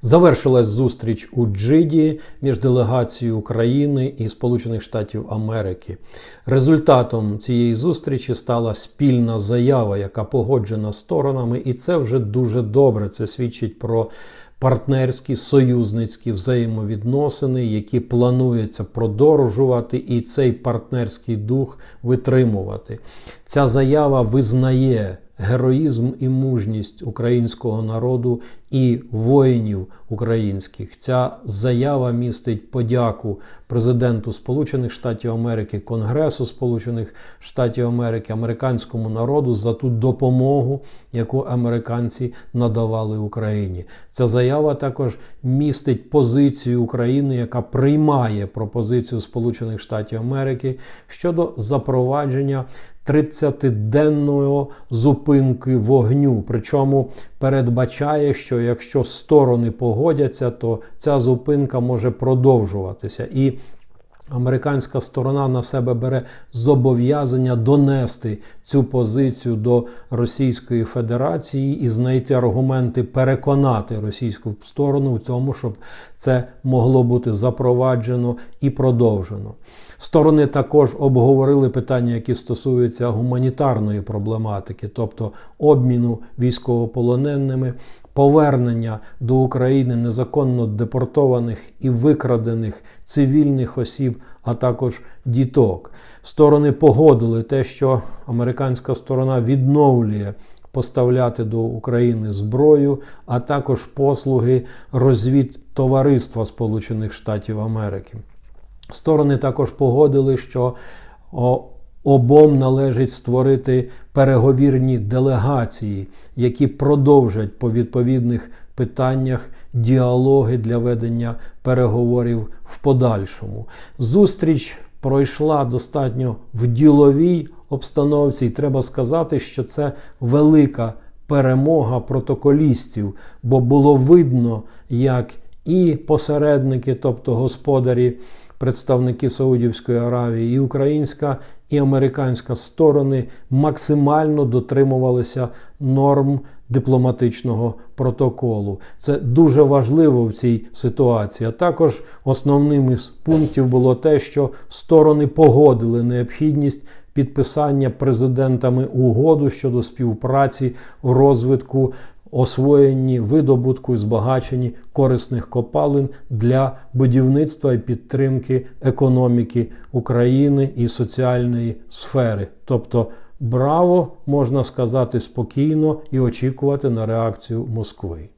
Завершилась зустріч у Джиді між делегацією України і Сполучених Штатів Америки. Результатом цієї зустрічі стала спільна заява, яка погоджена сторонами, і це вже дуже добре. Це свідчить про партнерські союзницькі взаємовідносини, які планується продовжувати, і цей партнерський дух витримувати. Ця заява визнає героїзм і мужність українського народу і воїнів українських. Ця заява містить подяку президенту Сполучених Штатів Америки, Конгресу Сполучених Штатів Америки, американському народу за ту допомогу, яку американці надавали Україні. Ця заява також містить позицію України, яка приймає пропозицію Сполучених Штатів Америки щодо запровадження 30-денної зупинки вогню. Причому передбачає, що якщо сторони погодяться, то ця зупинка може продовжуватися. І Американська сторона на себе бере зобов'язання донести цю позицію до Російської Федерації і знайти аргументи, переконати російську сторону в цьому, щоб це могло бути запроваджено і продовжено. Сторони також обговорили питання, які стосуються гуманітарної проблематики, тобто обміну військовополоненими, повернення до України незаконно депортованих і викрадених цивільних осіб, а також діток. Сторони погодили те, що американська сторона відновлює. Поставляти до України зброю, а також послуги розвід товариства Сполучених Штатів Америки. Сторони також погодили, що обом належить створити переговірні делегації, які продовжать по відповідних питаннях діалоги для ведення переговорів в подальшому. Зустріч пройшла достатньо в діловій обстановці, і треба сказати, що це велика перемога протоколістів, бо було видно, як і посередники, тобто господарі представники Саудівської Аравії, і українська і американська сторони максимально дотримувалися норм дипломатичного протоколу. Це дуже важливо в цій ситуації. А також основним із пунктів було те, що сторони погодили необхідність. Підписання президентами угоду щодо співпраці у розвитку освоєнні видобутку і збагаченні корисних копалин для будівництва і підтримки економіки України і соціальної сфери. Тобто, браво можна сказати спокійно і очікувати на реакцію Москви.